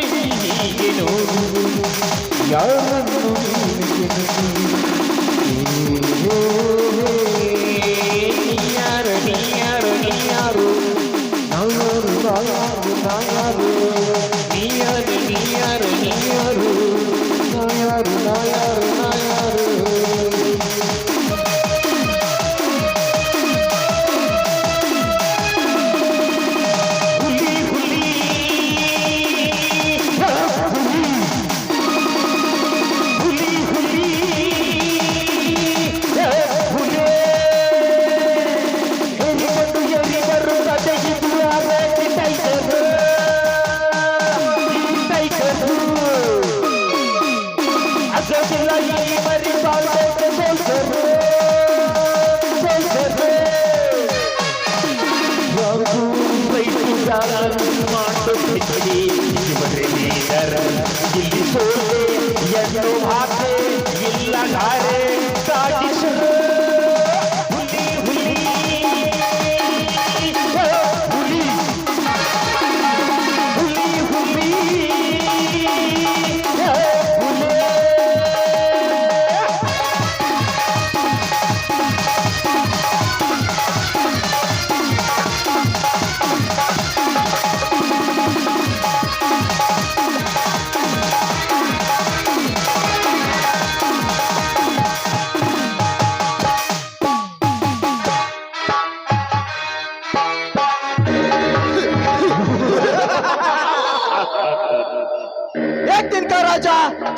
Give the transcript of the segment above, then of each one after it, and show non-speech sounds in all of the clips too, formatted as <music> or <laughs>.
ಹೀಗೆ ನೋಡು ಯಾರನ್ನು ನೀನು சிலையை பறிப்பால் போட்டு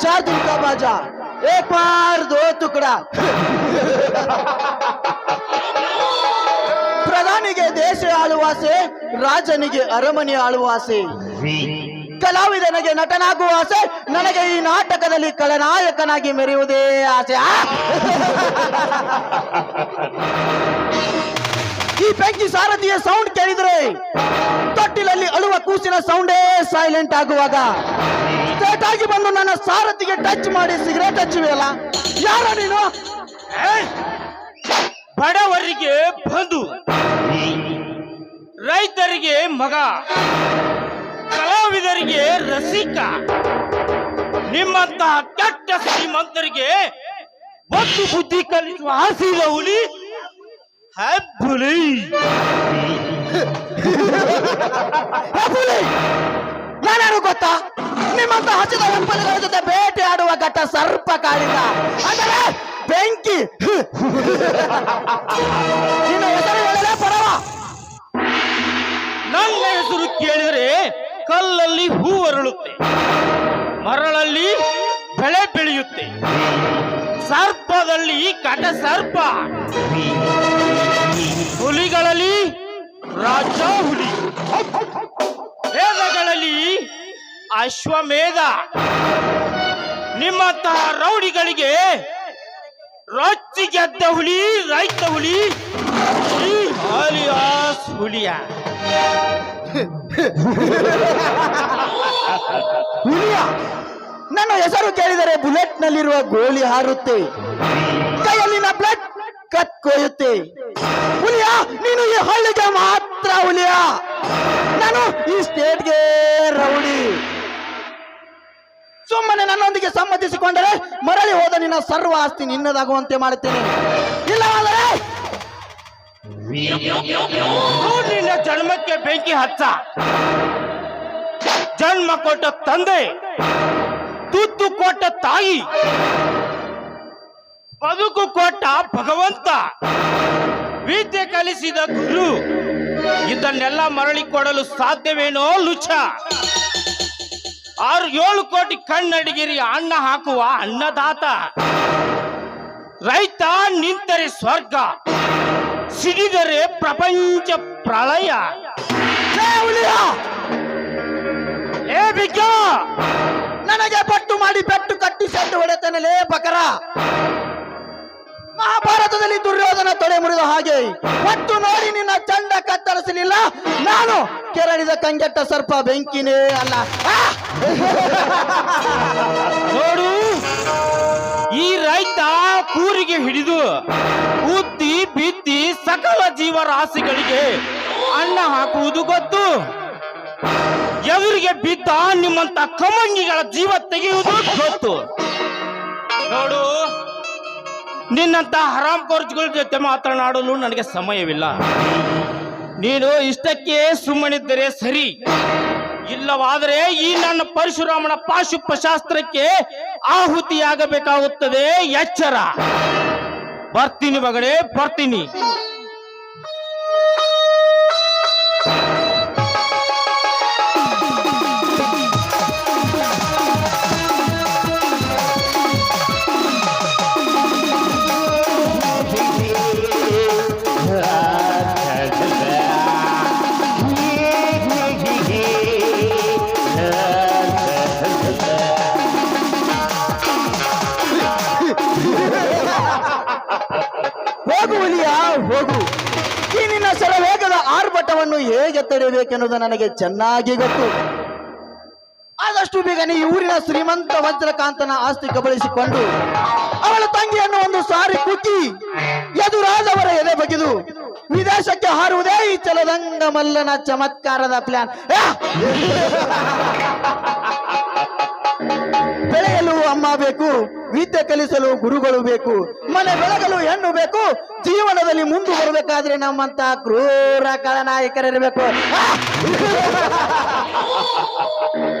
राजा चार दिन का बाजा एक बार दो टुकड़ा ಪ್ರಧಾನಿಗೆ ದೇಶ ಆಳುವ ಆಸೆ ರಾಜನಿಗೆ ಅರಮನೆ ಆಳುವ ಆಸೆ ಕಲಾವಿದನಿಗೆ ನಟನಾಗುವ ಆಸೆ ನನಗೆ ಈ ನಾಟಕದಲ್ಲಿ ಖಳನಾಯಕನಾಗಿ ಮೆರೆಯುವುದೇ ಆಸೆ ಆ! ಈ ಬೆಂಕಿ ಸಾರಥಿಯ ಸೌಂಡ್ ಕೇಳಿದ್ರೆ ತೊಟ್ಟಿಲಲ್ಲಿ ಅಳುವ ಕೂಸಿನ ಸೌಂಡೇ ಸೈಲೆಂಟ್ ಆಗುವಾಗ ಆಗಿ ಬಂದು ನನ್ನ ಸಾರಥಿಗೆ ಟಚ್ ಮಾಡಿ ಸಿಗರೇಟ್ ಹಚ್ಚುವೆಯಲ್ಲ? ಯಾರ ನೀನು? ಬಡವರಿಗೆ ಬಂಧು ರೈತರಿಗೆ ಮಗ ಕಲಾವಿದರಿಗೆ ರಸಿಕ ನಿಮ್ಮಂತಹ ಕೆಟ್ಟ ಶ್ರೀಮಂತರಿಗೆ ಒಂದು ಬುದ್ಧಿ ಕಲಿಸುವ ಆಸೆಯಿಲ್ಲ ಹುಲಿ ಹೆಬ್ಬುಲಿ. ನಾನೇನು ಗೊತ್ತಾ? ನಿಮ್ಮಂತ ಹಸಿದ ಹೆಪ್ಪಲಿಗಳ ಜೊತೆ ಬೇಟೆ ಆಡುವ ಘಟ್ಟ ಸರ್ಪ ಕಾಳಿಂದ ಅಂದರೆ ಬೆಂಕಿ. <laughs> ನಿನ್ನ ಹೆಸರು ಹೇಳಿದ್ರೆ ಪರವ. ನನ್ನ ಹೆಸರು ಕೇಳಿದರೆ ಕಲ್ಲಲ್ಲಿ ಹೂ ಅರಳುತ್ತೆ. ಮರಳಲ್ಲಿ ಬೆಳೆ ಬೆಳೆಯುತ್ತೆ. ಸರ್ಪದಲ್ಲಿ ಕಟ ಸರ್ಪ. ಹುಲಿಗಳಲ್ಲಿ ರಾಜ ಹುಲಿ ಅಶ್ವಮೇಧ. ನಿಮ್ಮಂತಹ ರೌಡಿಗಳಿಗೆ ರೊಚ್ಚಿ ಗೆದ್ದ ಹುಲಿ, ರೈತ ಹುಲಿ, ಈ ಆಲಿಯಾಸ್ ಹುಲಿಯ. ಹುಲಿಯ. ನನ್ನ ಹೆಸರು ಕೇಳಿದರೆ ಬುಲೆಟ್ ನಲ್ಲಿರುವ ಗೋಲಿ ಹಾರುತ್ತೆ. ಕೈಯಲ್ಲಿನ ಬ್ಲಡ್ ಕತ್ಕೊಯ್ಯುತ್ತೆ. ಹುಲಿಯ, ನೀನು ಈ ಹಳ್ಳಿಗೆ ಮಾತ್ರ ಹುಲಿಯ. ನಾನು ಈ ಸ್ಟೇಟ್ಗೆ ನನ್ನೊಂದಿಗೆ ಸಮ್ಮತಿಸಿಕೊಂಡರೆ ಮರಳಿ ಹೋದ ನಿನ್ನ ಸರ್ವ ಆಸ್ತಿ ನಿನ್ನದಾಗುವಂತೆ ಮಾಡುತ್ತೇನೆ. ಇಲ್ಲವಾದರೆ ನಿನ್ನ ಜನ್ಮಕ್ಕೆ ಬೆಂಕಿ ಹಚ್ಚ. ಜನ್ಮ ಕೊಟ್ಟ ತಂದೆ ತುತ್ತು ಕೊಟ್ಟ ತಾಯಿ, ಬದುಕು ಕೊಟ್ಟ ಭಗವಂತ, ವಿದ್ಯೆ ಕಲಿಸಿದ ಗುರು, ಇದನ್ನೆಲ್ಲ ಮರಳಿ ಕೊಡಲು ಸಾಧ್ಯವೇನೋ ಲುಚ್ಚ ಆರು ಏಳು ಕೋಟಿ ಕಣ್ಣಡಿಗಿರಿ ಅಣ್ಣ ಹಾಕುವ ಅನ್ನದಾತ. ರೈತ ನಿಂತರೆ ಸ್ವರ್ಗ ಸಿಡಿದರೆ ಪ್ರಪಂಚ ಪ್ರಳಯ. ಏ ಬಿಗ್ಗ! ನನಗೆ ಪಟ್ಟು ಮಾಡಿ ಪೆಟ್ಟು ಕಟ್ಟಿ ಸೆಟ್ಟು ಹೊಡೆತೇನೆ ಲೇ ಬಕರ. ಮಹಾಭಾರತದಲ್ಲಿ ದುರ್ಯೋಧನ ತೊಡೆ ಮುರಿದ ಹಾಗೆ ಒಟ್ಟು ನೋಡಿ ನಿನ್ನ ಚಂಡ ಕತ್ತರಿಸಲಿಲ್ಲ. ನಾನು ಕೆರಳಿದ ಕಂಗೆಟ್ಟ ಸರ್ಪ ಬೆಂಕಿನೇ ಅಲ್ಲ. ನೋಡು, ಈ ರೈತ ಕೂರಿಗೆ ಹಿಡಿದು ಉದ್ದಿ ಬಿತ್ತಿ ಸಕಲ ಜೀವರಾಶಿಗಳಿಗೆ ಅನ್ನ ಹಾಕುವುದು ಗೊತ್ತು. ಎದುರಿಗೆ ಬಿದ್ದ ನಿಮ್ಮಂತ ಕಮಂಗಿಗಳ ಜೀವ ತೆಗೆಯುವುದು ಗೊತ್ತು. ನೋಡು ನಿನ್ನಂತ ಹರಾಮ್ ಕೋರ್ಚ್ಗಳ ಜೊತೆ ಮಾತನಾಡಲು ನನಗೆ ಸಮಯವಿಲ್ಲ. ನೀನು ಇಷ್ಟಕ್ಕೆ ಸುಮ್ಮನಿದ್ದರೆ ಸರಿ. ಇಲ್ಲವಾದರೆ ಈ ನನ್ನ ಪರಶುರಾಮನ ಪಾಶುಪ ಶಾಸ್ತ್ರಕ್ಕೆ ಆಹುತಿಯಾಗಬೇಕಾಗುತ್ತದೆ. ಎಚ್ಚರ. ಬರ್ತೀನಿ ಮಗಳೇ, ಬರ್ತೀನಿ. ಹೋಗು ಹುಲಿಯ, ಹೋಗು. ಈ ನಿನ್ನ ಸರವೇಗದ ಆರ್ಭಟವನ್ನು ಹೇಗೆ ತಡೆಯಬೇಕೆನ್ನುವುದು ನನಗೆ ಚೆನ್ನಾಗಿ ಗೊತ್ತು. ಆದಷ್ಟು ಬೇಗನೆ ಊರಿನ ಶ್ರೀಮಂತ ವಜ್ರಕಾಂತನ ಆಸ್ತಿ ಕಬಳಿಸಿಕೊಂಡು ಅವಳ ತಂಗಿಯನ್ನು ಒಂದು ಸಾರಿ ಕುಟ್ಟಿ ಎದುರಾದವರ ಎದೆ ಬಗೆದು ವಿದೇಶಕ್ಕೆ ಹಾರುವುದೇ ಈ ಚಲದಂಗ ಮಲ್ಲನ ಚಮತ್ಕಾರದ ಪ್ಲಾನ್ ಬೆಳೆಯಲು ಅಮ್ಮ ಬೇಕು, ವಿದ್ಯೆ ಕಲಿಸಲು ಗುರುಗಳು ಬೇಕು, ಮನೆ ಬೆಳಗಲು ಹೆಣ್ಣು ಬೇಕು, ಜೀವನದಲ್ಲಿ ಮುಂದೆ ಬರಬೇಕಾದ್ರೆ ನಮ್ಮಂತ ಕ್ರೂರ ಕಳನಾಯಕರಿರಬೇಕು. <laughs> <laughs>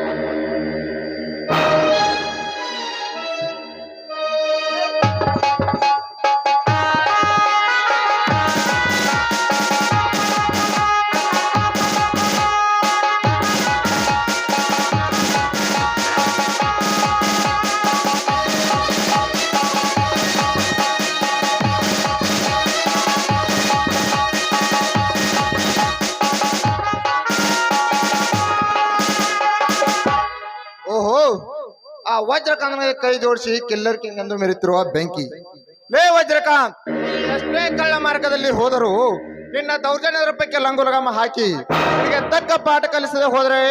ಆ ಮೇಲೆ ಕೈ ಜೋಡಿಸಿ ಕಿಲ್ಲರ್ ಕಿಂಗ್ ಎಂದು ಮೆರೆತಿರುವ ಬೆಂಕಿ. ಲೇ ವಜ್ರಕಾಂತ್ ಎಷ್ಟೇ ಕಳ್ಳ ಮಾರ್ಗದಲ್ಲಿ ಹೋದರೂ ನಿನ್ನ ದೌರ್ಜನ್ಯದ ರೂಪಕ್ಕೆ ಲಂಗುಲಗಾಮ ಹಾಕಿ. ನಿನಗೆ ತಕ್ಕ ಪಾಠ ಕಲಿಸದೆ ಹೋದರೆ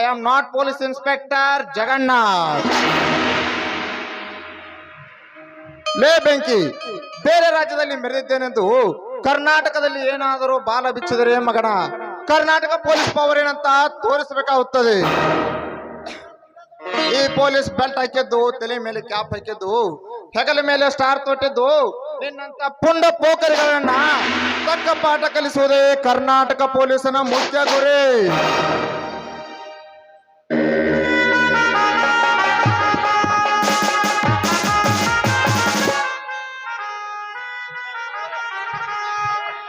I am not police inspector Jagannath. ಲೇ ಬೆಂಕಿ, ಬೇರೆ ರಾಜ್ಯದಲ್ಲಿ ಮೆರೆದಿದ್ದೇನೆಂದು ಕರ್ನಾಟಕದಲ್ಲಿ ಏನಾದರೂ ಬಾಲ ಬಿಚ್ಚಿದರೆ ಮಗನ. ಕರ್ನಾಟಕ ಪೊಲೀಸ್ ಪವರ್ ಏನಂತ ತೋರಿಸಬೇಕಾಗುತ್ತದೆ. ಈ ಪೊಲೀಸ್ ಬೆಲ್ಟ್ ಹಾಕಿದ್ದು, ತಲೆ ಮೇಲೆ ಕ್ಯಾಪ್ ಹಾಕಿದ್ದು, ಹೆಗಲ ಮೇಲೆ ಸ್ಟಾರ್ ತೊಟ್ಟಿದ್ದು, ನಿನ್ನಂತ ಪುಂಡ ಪೋಕರಿಗಳನ್ನ ತಕ್ಕ ಪಾಠ ಕಲಿಸುವುದೇ ಕರ್ನಾಟಕ ಪೊಲೀಸನ ಮುಖ್ಯ ಗುರಿ.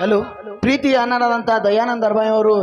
ಹಲೋ, ಪ್ರೀತಿ ಅನ್ನನಾದಂತಹ ದಯಾನಂದ ಅರ್ಬಾಯಿ ಅವರು